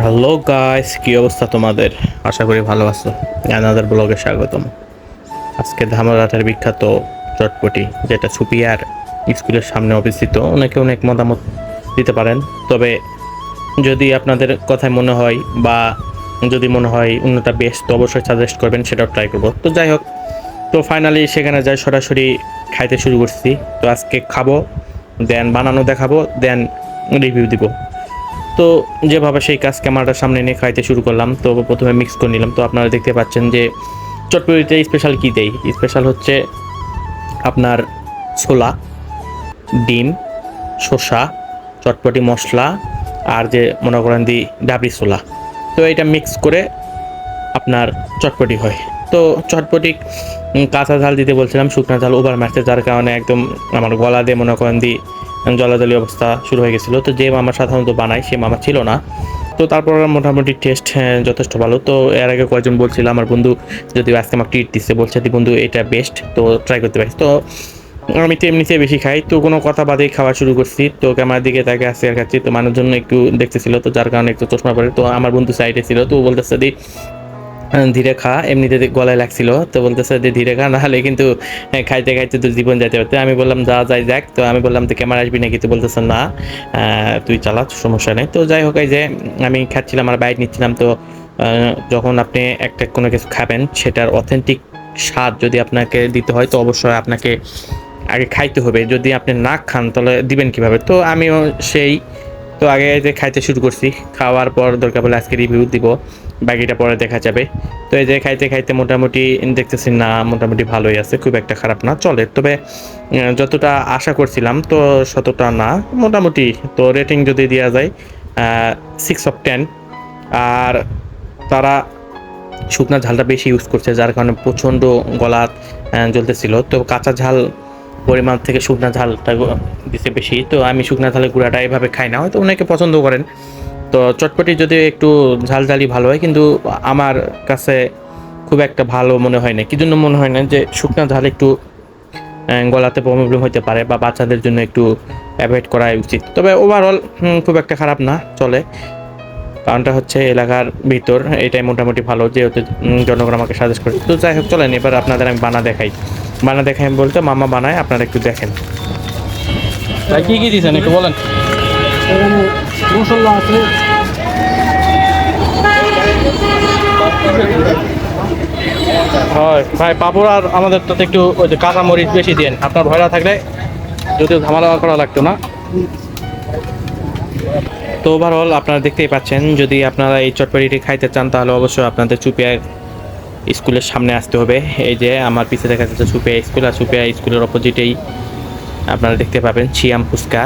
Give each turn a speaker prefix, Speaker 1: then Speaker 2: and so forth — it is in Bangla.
Speaker 1: হ্যালো গাইস কি অবস্থা তোমাদের? আশা করি ভালো আছো। আনাদার ব্লগে স্বাগতম। আজকে ধামরাটার বিখ্যাত চটপটি, যেটা সুপিয়ার স্কুলের সামনে অবস্থিত, অনেকে অনেক মতামত দিতে পারেন। তবে যদি আপনাদের কথায় মনে হয় বা যদি মনে হয় অন্যটা বেস্ট তো অবশ্যই সাজেস্ট করবেন, সেটাও ট্রাই করব। তো যাই হোক, তো ফাইনালি সেখানে যাই, সরাসরি খাইতে শুরু করছি। তো আজকে খাব দেন বানানো দেখাবো দেন রিভিউ দিব। তো যেভাবে সেই কাজ ক্যামেরাটার সামনে নিয়ে খাইতে শুরু করলাম, তো প্রথমে মিক্স করে নিলাম। তো আপনারা দেখতে পাচ্ছেন যে চটপটিতে স্পেশাল কী দেই? স্পেশাল হচ্ছে আপনার ছোলা, ডিম, শসা, চটপটি মশলা, আর যে মনে করেন দি ডাবরি ছোলা। তো এটা মিক্স করে আপনার চটপটি হয়। তো চটপটি কাঁচা ঝাল দিতে বলছিলাম, শুকনো ঝাল ওভার মারছে যার কারণে একদম আমার গলা দিয়ে মনে করেন দি জলাজলি অবস্থা শুরু হয়ে গেছিল। তো যে মামা সাধারণত বানায়, সে মামা ছিল না। তো তারপর মোটামুটি টেস্ট যথেষ্ট ভালো। তো এর আগে কয়েকজন বলছিল, আমার বন্ধু যদি আজকে আমার ট্রিট দিচ্ছে বলছে বন্ধু, এটা বেস্ট তো ট্রাই করতে পারিস। তো আমি তো এমনিতে বেশি খাই। তো কোনো কথা বাদেই খাওয়া শুরু করছি। তো ক্যামেরার দিকে তাকে আসছে আর খাচ্ছি তো মানুষজন একটু দেখতেছিল। তো যার কারণে একটু চশমা পড়ে তো আমার বন্ধু সাইডে ছিল। তো বলতেছে দি ধীরে খা। এমনিতে গলায় লাগছিল, তো বলতেছে যে ধীরে খা, নাহলে কিন্তু খাইতে খাইতে তোর জীবন যাইতে পারতে। আমি বললাম, যা যাই যাক। তো আমি বললাম তো ক্যামেরা আসবি নাকি? তো বলতেছে, না। তুই চালা, সমস্যা নেই। তো যাই হোক, এই যে, আমি খাচ্ছিলাম আর বাইক নিচ্ছিলাম। তো যখন আপনি একটা কোনো কিছু খাবেন, সেটার অথেন্টিক স্বাদ যদি আপনাকে দিতে হয়, তো অবশ্যই আপনাকে আগে খাইতে হবে। যদি আপনি না খান, তাহলে দিবেন কীভাবে? তো আমিও সেই, তো আগে যে খাইতে শুরু করছি, খাওয়ার পর দরকার বলে আজকে রিভিউ দিব। বাকিটা পরে দেখা যাবে। তো এই যে খাইতে খাইতে মোটামুটি দেখতেছি, না, মোটামুটি ভালোই আছে, খুব একটা খারাপ না, চলে। তবে যতটা আশা করছিলাম, তো শতটা না, মোটামুটি। তো রেটিং যদি দেওয়া যায় সিক্স অফ টেন আর তারা শুকনা ঝালটা বেশি ইউজ করছে, যার কারণে প্রচণ্ড গলা জ্বলতেছিল। তো কাঁচা ঝাল পরিমাণ থেকে শুকনা ঝালটা দিছে বেশি। তো আমি শুকনা ঝালের গুঁড়াটা এভাবে খাই না, হয়তো অনেকে পছন্দ করেন। তো চটপটি যদি একটু ঝাল ঝালি ভালো হয় কিন্তু আমার কাছে খুব একটা ভালো মনে হয় না। কি জন্য মনে হয় না যে শুকনা ঝাল একটু গলাতে প্রবলেম হতে পারে বা বাচ্চাদের জন্য একটু অ্যাভয়েড করাই উচিত। তবে ওভারঅল খুব একটা খারাপ না চলে। কারণটা হচ্ছে এলাকার ভিতর এটাই মোটামুটি ভালো যেহেতু জনগণ আমাকে সাজেস্ট করে। তো যাই হোক চলেন এবার আপনাদের আমি বানা দেখাই। বানা দেখাই আমি বলতে মামা বানায় আপনারা একটু দেখেন।
Speaker 2: ভাই কি কি দিয়েছেন একটু বলেন।
Speaker 3: মশলা আছে
Speaker 2: হয়। ভাই, পাপড় আর আমাদের তো একটু ওই যে কাঁচা মরিচ বেশি দেন। আপনার ভয়রা থাকলে যদিও ঝামেলা করা লাগতো না।
Speaker 1: তো ওভারঅল আপনারা দেখতেই পাচ্ছেন, যদি আপনারা এই চটপটিটি খাইতে চান, তাহলে অবশ্যই আপনাদের চুপিয়া স্কুলের সামনে আসতে হবে। এই যে আমার পিছে দেখা যাচ্ছে চুপিয়া স্কুল, আর চুপিয়া স্কুলের অপোজিটেই আপনারা দেখতে পাবেন, ছিয়াম ফুচকা।